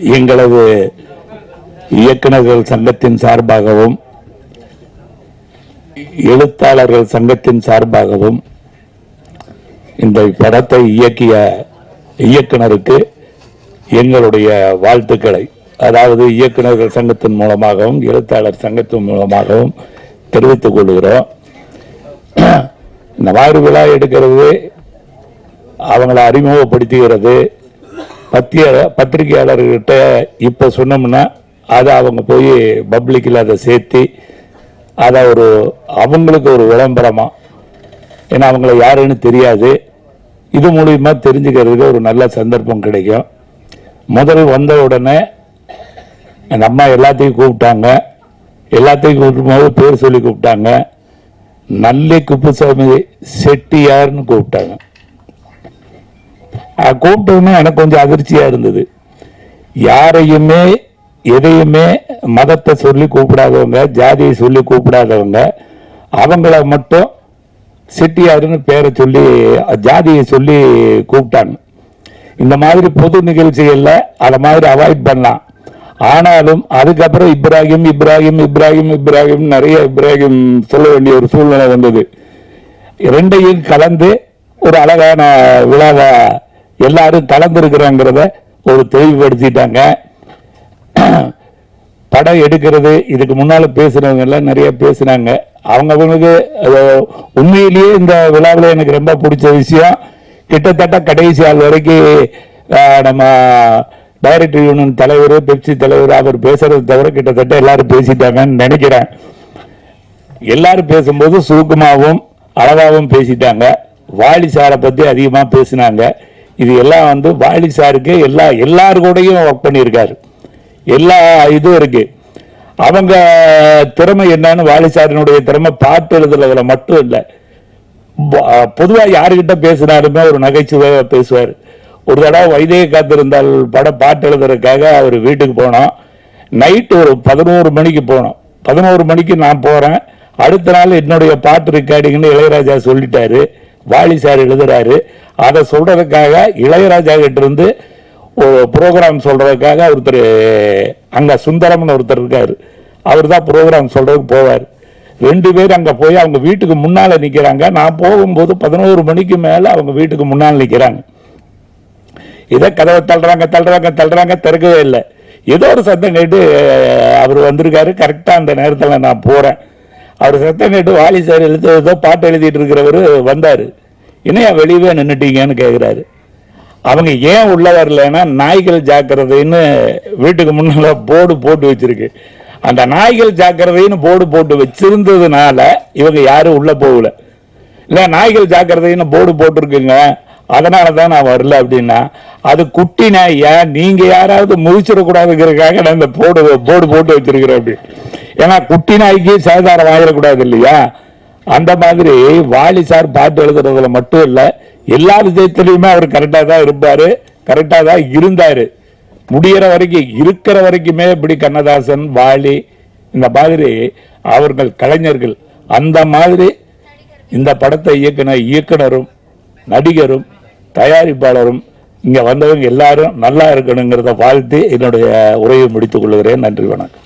எங்களது இயக்குநர்கள் சங்கத்தின் சார்பாகவும் எழுத்தாளர்கள் சங்கத்தின் சார்பாகவும் இந்த படத்தை இயக்கிய இயக்குனருக்கு எங்களுடைய வாழ்த்துக்களை. அதாவது இயக்குநர்கள் சங்கத்தின் மூலமாகவும் எழுத்தாளர் சங்கத்தின் மூலமாகவும் தெரிவித்துக் கொள்கிறோம். இந்த மாதிரி விழா எடுக்கிறது அவங்களை அறிமுகப்படுத்துகிறது பத்திய பத்திரிகையாளர்கிட்ட இப்போ சொன்னோம்னா அதை அவங்க போய் பப்ளிக்கில் அதை சேர்த்து அதை ஒரு அவங்களுக்கு ஒரு விளம்பரமாக ஏன்னா அவங்கள யாருன்னு தெரியாது. இது மூலியமாக தெரிஞ்சுக்கிறதுக்கு ஒரு நல்ல சந்தர்ப்பம் கிடைக்கும். முதல் வந்த உடனே எங்கள் அம்மா எல்லாத்தையும் கூப்பிட்டாங்க. எல்லாத்தையும் கூப்பிடும்போது பேர் சொல்லி கூப்பிட்டாங்க. நல்லி குப்புசாமி செட்டியார்னு கூப்பிட்டாங்க. கூப்பிட்டதுமே எனக்கு கொஞ்சம் அதிர்ச்சியாக இருந்தது. யாரையுமே எதையுமே மதத்தை சொல்லி கூப்பிடாதவங்க ஜாதியை சொல்லி கூப்பிடாதவங்க அவங்கள மட்டும் செட்டியாருன்னு பேரை சொல்லி ஜாதியை சொல்லி கூப்பிட்டாங்க. இந்த மாதிரி பொது நிகழ்ச்சிகளில் அதை மாதிரி அவாய்ட் பண்ணலாம். ஆனாலும் அதுக்கப்புறம் இப்ராஹிம் இப்ராஹிம் இப்ராஹிம் இப்ராஹிம் நிறைய இப்ராஹிம் சொல்ல வேண்டிய ஒரு சூழ்நிலை வந்தது. ரெண்டையும் கலந்து ஒரு அழகான விழாவை எல்லாரும் கலந்துருக்கிறோங்கிறத ஒரு தெளிவுபடுத்திட்டாங்க. படம் எடுக்கிறது இதுக்கு முன்னால் பேசுனவங்க எல்லாம் நிறைய பேசுனாங்க. அவங்க அவங்களுக்கு உண்மையிலேயே இந்த விழாவில் எனக்கு ரொம்ப பிடிச்ச விஷயம் கிட்டத்தட்ட கடைசி ஆள் வரைக்கும் நம்ம டைரக்டர் யூனியன் தலைவர் பெப்சி தலைவர் அவர் பேசுறது தவிர கிட்டத்தட்ட எல்லாரும் பேசிட்டாங்கன்னு நினைக்கிறேன். எல்லாரும் பேசும்போது சுருக்கமாகவும் அளவாகவும் பேசிட்டாங்க. வாலி சாரை பற்றி அதிகமாக பேசினாங்க. இது எல்லாம் வந்து வாலி சாருக்கு எல்லா எல்லாருக்கூடையும் கூடயும் ஒர்க் பண்ணியிருக்காரு. எல்லா இதுவும் இருக்குது அவங்க திறமை என்னன்னு வாலி சாரினுடைய திறமை பாட்டு எழுதுறதுல மட்டும் இல்லை. பொதுவாக யாருக்கிட்ட பேசினாலுமே ஒரு நகைச்சுவையாக பேசுவார். ஒரு தடவை வைதேக காத்திருந்தால் படம் பாட்டு எழுதுறதுக்காக அவர் வீட்டுக்கு போனோம் நைட் ஒரு பதினோரு மணிக்கு போனோம் பதினோரு மணிக்கு நான் போகிறேன் அடுத்த நாள் என்னுடைய பாட்டு ரெக்கார்டிங்னு இளையராஜா சொல்லிட்டாரு. வாலி சார் எழுதுறாரு. அதை சொல்றதுக்காக இளையராஜா கிட்ட இருந்து ஒரு ப்ரோக்ராம் சொல்றதுக்காக ஒருத்தர் அங்க சுந்தரம்னு ஒருத்தர் இருக்காரு. அவர் தான் ப்ரோக்ராம் சொல்றதுக்கு போவார். ரெண்டு பேர் அங்க போய் அவங்க வீட்டுக்கு முன்னால நிக்கிறாங்க. நான் போகும்போது பதினோரு மணிக்கு மேல அவங்க வீட்டுக்கு முன்னால் நிக்கிறாங்க. இதை கதவை தள்ளுறாங்க தள்ளுறாங்க தள்ளுறாங்க திறக்கவே இல்லை. ஏதோ ஒரு சத்தம் கேட்டு அவர் வந்திருக்காரு. கரெக்டாக அந்த நேரத்தில் நான் போகிறேன் அவர் சத்தம் கேட்டு வாலி சார் எழுத்து ஏதோ பாட்டு எழுதிட்டு இருக்கிறவர் வந்தார். என்னையா வெளியவே நின்றுட்டீங்கன்னு கேட்குறாரு அவங்க ஏன் உள்ள வரலன்னா நாய்கள் ஜாக்கிரதைன்னு வீட்டுக்கு முன்னால் போர்டு போட்டு வச்சிருக்கு. அந்த நாய்கள் ஜாக்கிரதைன்னு போர்டு போட்டு வச்சிருந்ததுனால இவங்க யாரும் உள்ளே போகல. இல்லை நாய்கள் ஜாக்கிரதைன்னு போர்டு போட்டிருக்குங்க. அதனால தான் நான் வரல அப்படின்னா அது குட்டி நாயா நீங்கள் யாராவது முழிச்சிடக்கூடாதுங்கிறதுக்காக நான் இந்த போடு போர்டு போட்டு வச்சிருக்கிறேன் அப்படி. ஏன்னா குட்டி நாய்க்கு சேதாரம் ஆகிடக்கூடாது இல்லையா? அந்த மாதிரி வாலி சார் பாட்டு எழுதுறதுல மட்டும் இல்லை எல்லா விஷயத்துலையுமே அவர் கரெக்டாக தான் இருப்பார் கரெக்டாக தான் இருந்தார். முடிகிற வரைக்கும் இருக்கிற வரைக்குமே இப்படி கண்ணதாசன் வாலி இந்த மாதிரி அவர்கள் கலைஞர்கள் அந்த மாதிரி இந்த படத்தை இயக்குன இயக்குனரும் நடிகரும் தயாரிப்பாளரும் இங்கே வந்தவங்க எல்லாரும் நல்லா இருக்கணுங்கிறத வாழ்த்து என்னுடைய உரையை முடித்துக் கொள்கிறேன். நன்றி வணக்கம்.